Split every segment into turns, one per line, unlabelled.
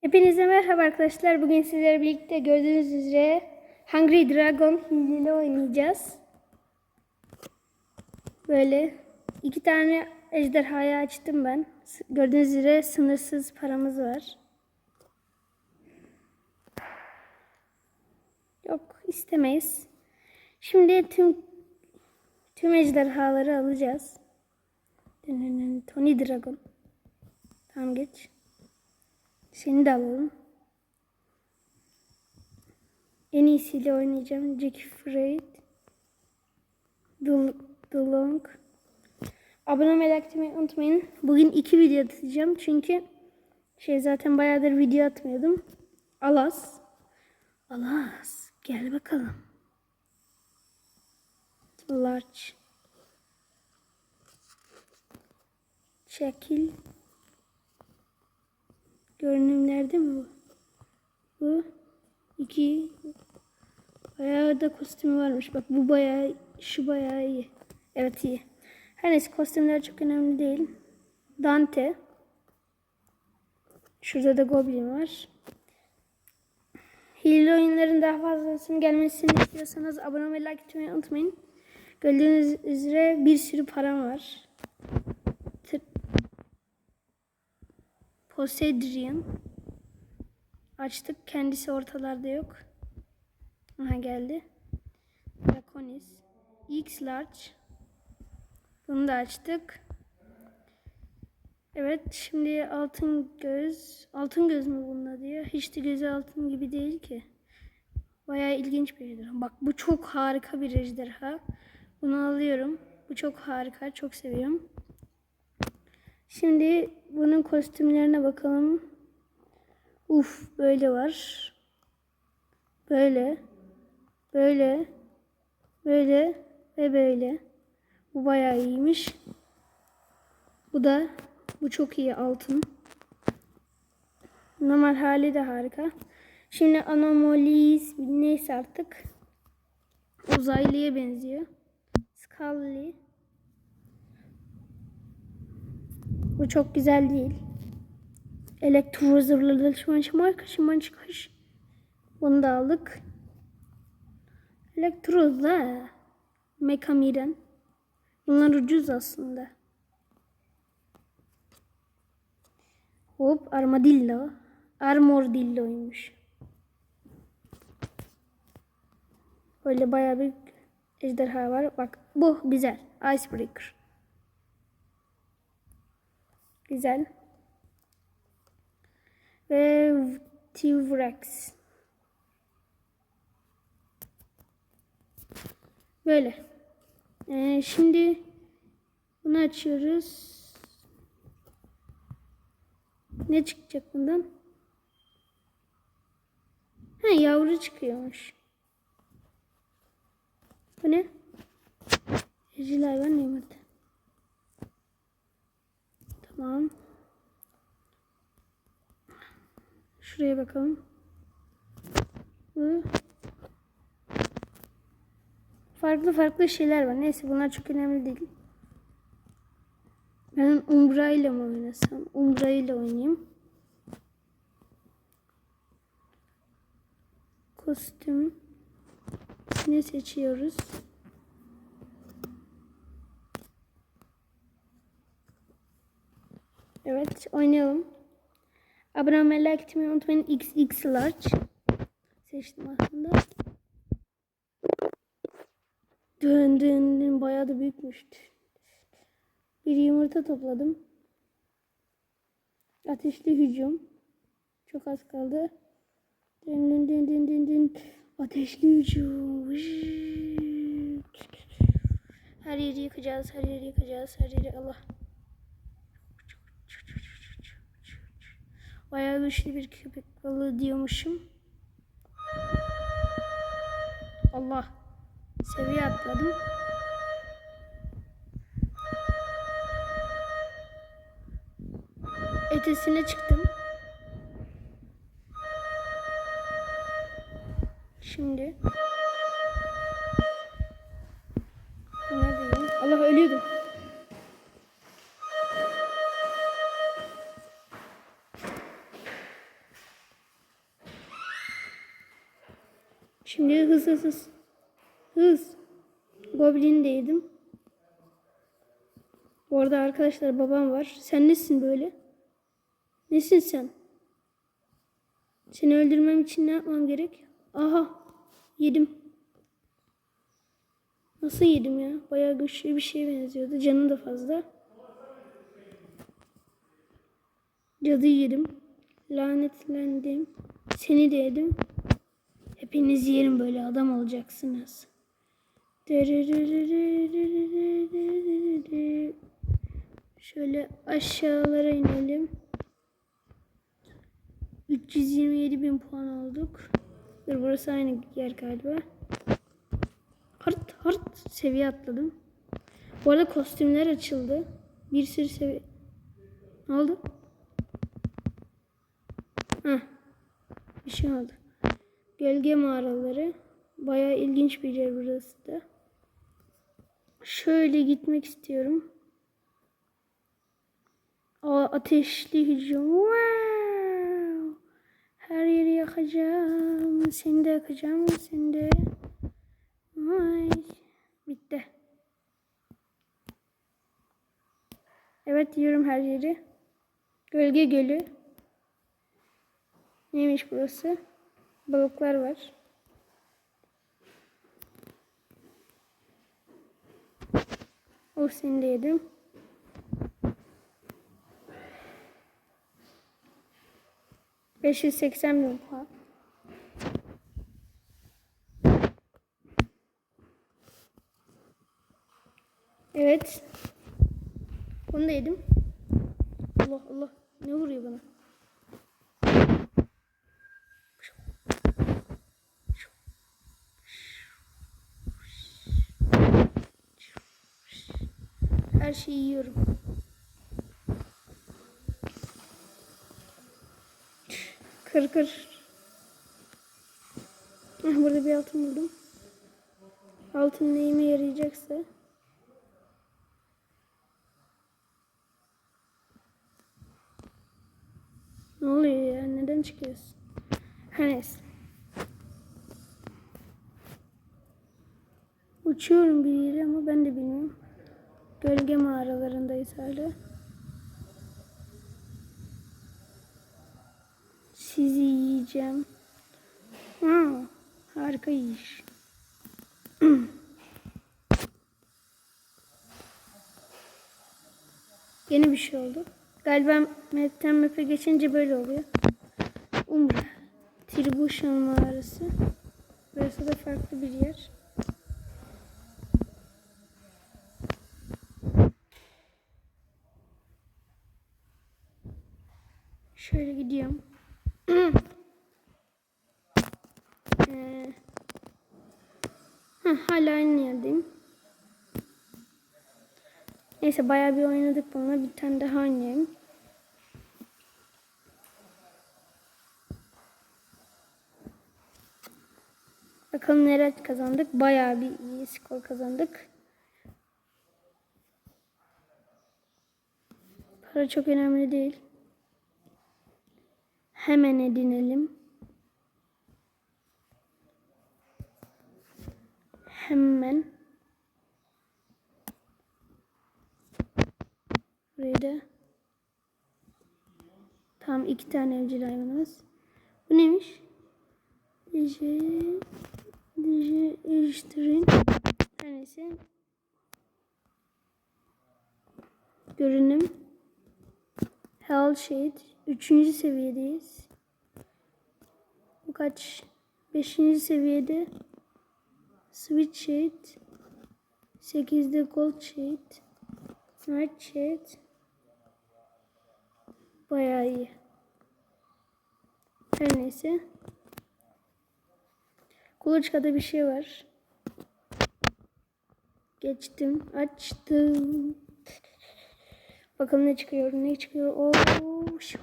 Hepinize merhaba arkadaşlar. Bugün sizlerle birlikte gördüğünüz üzere Hungry Dragon hileli oynayacağız. Böyle iki tane ejderhayı açtım ben. Gördüğünüz üzere sınırsız paramız var. Yok istemeyiz. Şimdi tüm tüm ejderhaları alacağız. Tony Dragon. Tamam geç. Seni de alalım. En iyisiyle oynayacağım. Jack Freyd. The, The Long. Abone olmayı, etmeyi unutmayın. Bugün iki video atacağım. Çünkü şey zaten bayağıdır video atmıyordum. Alas. Alas. Gel bakalım. Large. Şekil. Görünümlerde mi bu? Bu. iki. Bayağı da kostümü varmış. Bak bu bayağı, şu bayağı iyi. Evet iyi. Her neyse kostümler çok önemli değil. Dante. Şurada da Goblin var. Hile oyunların daha fazlasının gelmesini istiyorsanız abone olmayı, like etmeyi unutmayın. Gördüğünüz üzere bir sürü param var. Poseidon. Açtık. Kendisi ortalarda yok. Aha geldi. Draconis. X large. Bunu da açtık. Evet şimdi altın göz. Altın göz mü bunun ya? Hiç de gözü altın gibi değil ki. Bayağı ilginç bir ejderha. Bak bu çok harika bir ejderha. Bunu alıyorum. Bu çok harika. Çok seviyorum. Şimdi bunun kostümlerine bakalım. Uf böyle var. Böyle. Böyle. Böyle. Ve böyle. Bu bayağı iyiymiş. Bu da bu çok iyi altın. Normal hali de harika. Şimdi anomaliz neyse artık. Uzaylıya benziyor. Scully. Bu çok güzel değil. Elektro zırhlı şıman şıman şıman çıkış. Bunu da aldık. Elektro da Mekamiren. Bunlar ucuz aslında. Hop armadillo. Armordillo'ymuş. Böyle bayağı bir ejderha var. Bak bu güzel. Icebreaker. Güzel. Ve T-Rex. Böyle. Ee, şimdi bunu açıyoruz. Ne çıkacak bundan? Ha yavru çıkıyormuş. Bu ne? Evcil hayvan nimeti. Tamam. Şuraya bakalım. Bu. Farklı farklı şeyler var. Neyse bunlar çok önemli değil. Ben Umbra ile mi oynasam? Umbra ile oynayayım. Kostüm. Ne seçiyoruz? Evet oynayalım. Abone olmayı, like etmeyi unutmayın. XX large. Seçtim aslında. Dön dön dön. Bayağı da büyükmüş. Bir yumurta topladım. Ateşli hücum. Çok az kaldı. Dön dön dön dön dön dön. Ateşli hücum. Her yeri yıkacağız. Her yeri yıkacağız. Her yeri Allah. Bayağı güçlü bir köpek balığı diyormuşum. Allah. Seviye atladım. Ötesine çıktım. Şimdi. Şimdi hız hız hız. Hız. Goblin de yedim. Orada arkadaşlar babam var. Sen nesin böyle? Nesin sen? Seni öldürmem için ne yapmam gerek? Aha. Yedim. Nasıl yedim ya? Bayağı güçlü bir şeye benziyordu. Canı da fazla. Cadı yedim. Lanetlendim. Seni de yedim. Hepiniz yerim böyle adam olacaksınız. Şöyle aşağılara inelim. 327 bin puan olduk. Dur burası aynı yer galiba. Hart hart seviye atladım. Bu arada kostümler açıldı. Bir sürü seviye. Ne oldu? Heh. Bir şey oldu. Gölge mağaraları. Bayağı ilginç bir yer burası da. Şöyle gitmek istiyorum. Aa, ateşli hücum. Wow. Her yeri yakacağım. Seni de yakacağım. Seni de. Ay. Bitti. Evet yiyorum her yeri. Gölge gölü. Neymiş burası? Balıklar var. O seni de yedim. Beş yüz seksen bin puan. Evet. Bunu da yedim. Allah Allah. Ne vuruyor bana? Her şeyi yiyorum. Kır kır. Ah, burada bir altın buldum. Altın neyime yarayacaksa. Ne oluyor ya? Neden çıkıyorsun? Her neyse. Uçuyorum bir yere ama ben de bilmiyorum. Gölge mağaralarındayız hala. Sizi yiyeceğim. Ha, harika iş. Yeni bir şey oldu. Galiba map'ten map'e geçince böyle oluyor. Umre. Tribuşan mağarası. Burası da farklı bir yer. Şöyle gidiyorum. ee, heh, hala aynı yerdeyim. Neyse bayağı bir oynadık bununla. Bir tane daha oynayayım. Bakalım neler kazandık. Bayağı bir iyi skor kazandık. Para çok önemli değil. Hemen edinelim. Hemen. Buraya da. Tam iki tane evcil hayvanımız. Bu neymiş? Dice, dice, Ejder'in tanesi. Görünüm. Hell Shade. Üçüncü seviyedeyiz. Bu kaç? Beşinci seviyede. Switch Shade. Sekizde Gold Shade. Night Shade. Bayağı iyi. Her neyse. Kuluçkada bir şey var. Geçtim. Açtım. Bakalım ne çıkıyor. Ne çıkıyor. Oo. şu.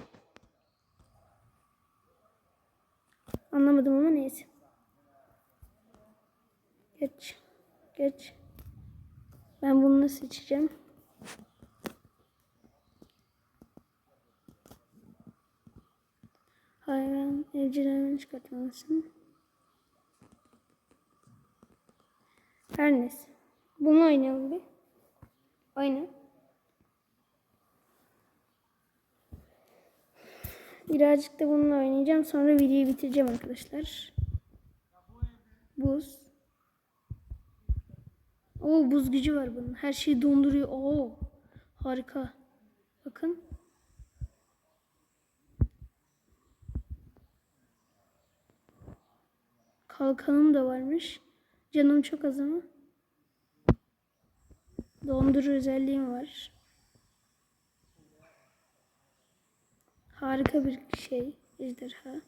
Anlamadım ama neyse. Geç. Geç. Ben bunu seçeceğim? Hayvan evcil hayvan çıkartmalısın. Her neyse. Bunu oynayalım bir. Oyna. Birazcık da bununla oynayacağım. Sonra videoyu bitireceğim arkadaşlar. Buz. Oo buz gücü var bunun. Her şeyi donduruyor. Oo harika. Bakın. Kalkanım da varmış. Canım çok az ama. Dondur özelliğim var. Harika bir şey ejderha.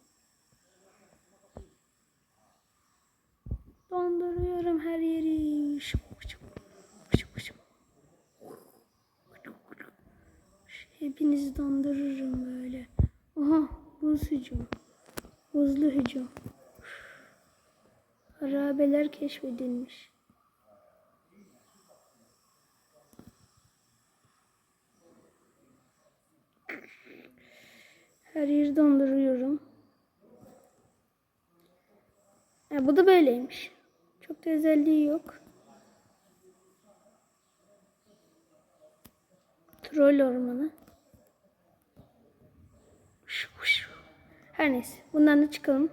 Donduruyorum her yeri. Hepinizi dondururum böyle. Aha buz hücum. Buzlu hücum. Harabeler keşfedilmiş. Her yeri donduruyorum. Ha, bu da böyleymiş. Çok da özelliği yok. Troll ormanı. Her neyse. Bundan da çıkalım.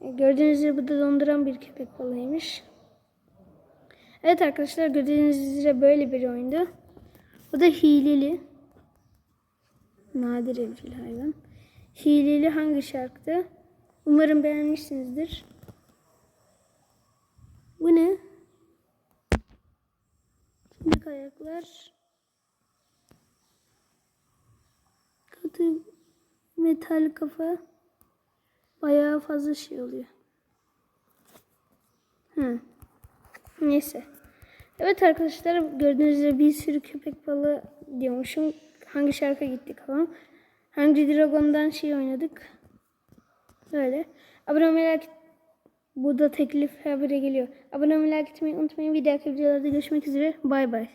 E, Gördüğünüz gibi bu da donduran bir köpek balığıymış. Evet arkadaşlar gördüğünüz üzere böyle bir oyundu. Bu da hileli. Nadir evcil hayvan. Hileli hangi şarkıda? Umarım beğenmişsinizdir. Bu ne? Sinek ayaklar. Katı metal kafa. Bayağı fazla şey oluyor. Hı. Neyse. Evet arkadaşlar gördüğünüz gibi bir sürü köpek balığı diyormuşum. Hangi şarkı gittik falan. Hangi Dragon'dan şey oynadık. Böyle. Abone like Bu da teklif habere geliyor. Abone like etmeyi unutmayın. Bir dahaki videolarda görüşmek üzere. Bay bay.